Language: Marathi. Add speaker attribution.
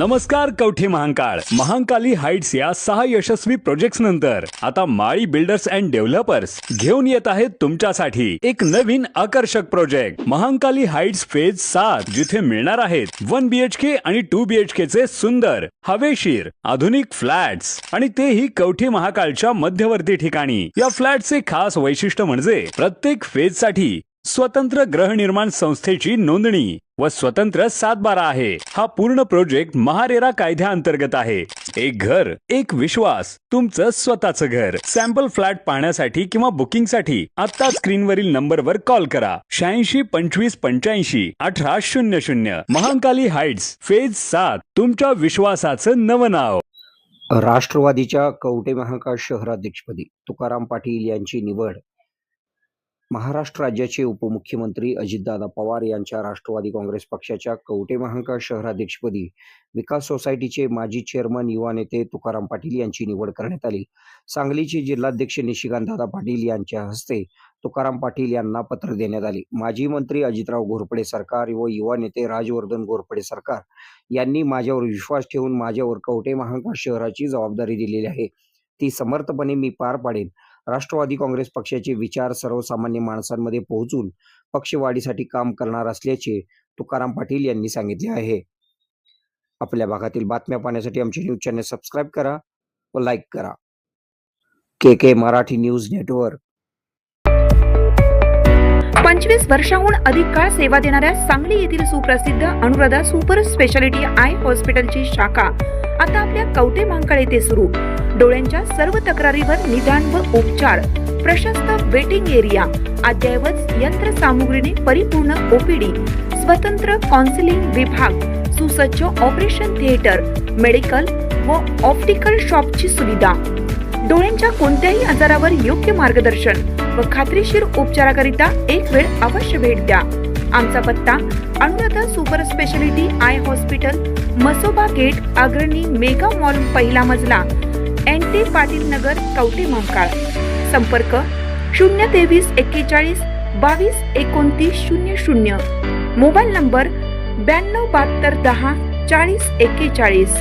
Speaker 1: नमस्कार कवठे महांकाळ. महांकाली हाइट्स या सहा यशस्वी प्रोजेक्ट्स नंतर आता माळी बिल्डर्स अँड डेव्हलपर्स घेऊन येत आहेत तुमच्यासाठी एक नवीन आकर्षक प्रोजेक्ट महांकाली हाइट्स फेज सात जिथे मिळणार आहेत वन बीएचके आणि टू बीएचके चे सुंदर हवेशीर आधुनिक फ्लॅट्स आणि तेही कवठे महाकाळच्या मध्यवर्ती ठिकाणी. या फ्लॅटचे खास वैशिष्ट्य म्हणजे प्रत्येक फेजसाठी स्वतंत्र गृहनिर्माण संस्थेची नोंदणी व स्वतंत्र सातबारा आहे. हा पूर्ण प्रोजेक्ट महारेरा कायद्याअंतर्गत आहे. एक घर एक विश्वास तुमचं स्वतःचं घर. सॅम्पल फ्लॅट पाहण्यासाठी किंवा बुकिंगसाठी आता स्क्रीनवरील नंबरवर कॉल करा. शहाऐंशी पंचवीस पंच्याऐंशी अठरा शून्य शून्य. महाकाली हाइट्स फेज सात तुमच्या विश्वासाचं नवं नाव.
Speaker 2: राष्ट्रवादीच्या कवटे महाकाश शहराध्यक्षपदी तुकाराम पाटील यांची निवड महाराष्ट्र राज्याचे उपमुख्यमंत्री अजितदादा पवार यांच्या राष्ट्रवादी काँग्रेस पक्षाच्या कवटे महांकाळ शहराध्यक्षपदी विकास सोसायटीचे माजी चेअरमन युवा नेते तुकाराम पाटील यांची निवड करण्यात आली. सांगलीचे जिल्हाध्यक्ष निशिकांतदादा पाटील यांच्या हस्ते तुकाराम पाटील यांना पत्र देण्यात आले. माजी मंत्री अजितराव घोरपडे सरकार व युवा नेते राजवर्धन घोरपडे सरकार यांनी माझ्यावर विश्वास ठेवून माझ्यावर कवटे महांकाळ शहराची जबाबदारी दिलेली आहे. ती समर्थपणे मी पार पाडेन. राष्ट्रवादी काँग्रेस पक्षाचे विचार सर्वसामान्य माणसांमध्ये पोहोचून पक्षवाढीसाठी काम करणार असल्याचे तुकाराम पाटील यांनी सांगितले आहे. आपल्या भागातील बातम्या पाहण्यासाठी आमचे न्यूज चॅनल सबस्क्राईब करा व लाईक करा. K K Marathi news network.
Speaker 3: पंचवीस वर्षाहून अधिक काळ सेवा देणाऱ्या सांगली येथील सुप्रसिद्ध अनुराधा सुपर स्पेशालिटी आय हॉस्पिटलची शाखा आता आपल्या कवटे महांकाळ येथे सुरू. डोळ्यांच्या सर्व तक्रारीवर निदान व उपचार. प्रशस्त वेटिंग एरिया. अद्ययावत यंत्रसामुग्रीने परिपूर्ण ओपीडी. स्वतंत्र कॉन्सिलिंग विभाग. सुसज्ज ऑपरेशन थिएटर मेडिकल व ऑप्टिकल शॉपची सुविधा. डोळ्यांच्या कोणत्याही आजारावर योग्य मार्गदर्शन व खात्रीशीर उपचाराकरिता एक वेळ अवश्य भेट द्या. आमचा पत्ता Anuradha super speciality eye hospital Masoba gate Agrani mega mall पहिला मजला एन टी पाटील नगर कवठे महाकाळ. संपर्क शून्य तेवीस एक्केचाळीस बावीस एकोणतीस शून्य शून्य. मोबाईल नंबर ब्याण्णव बहात्तर दहा चाळीस एक्केचाळीस.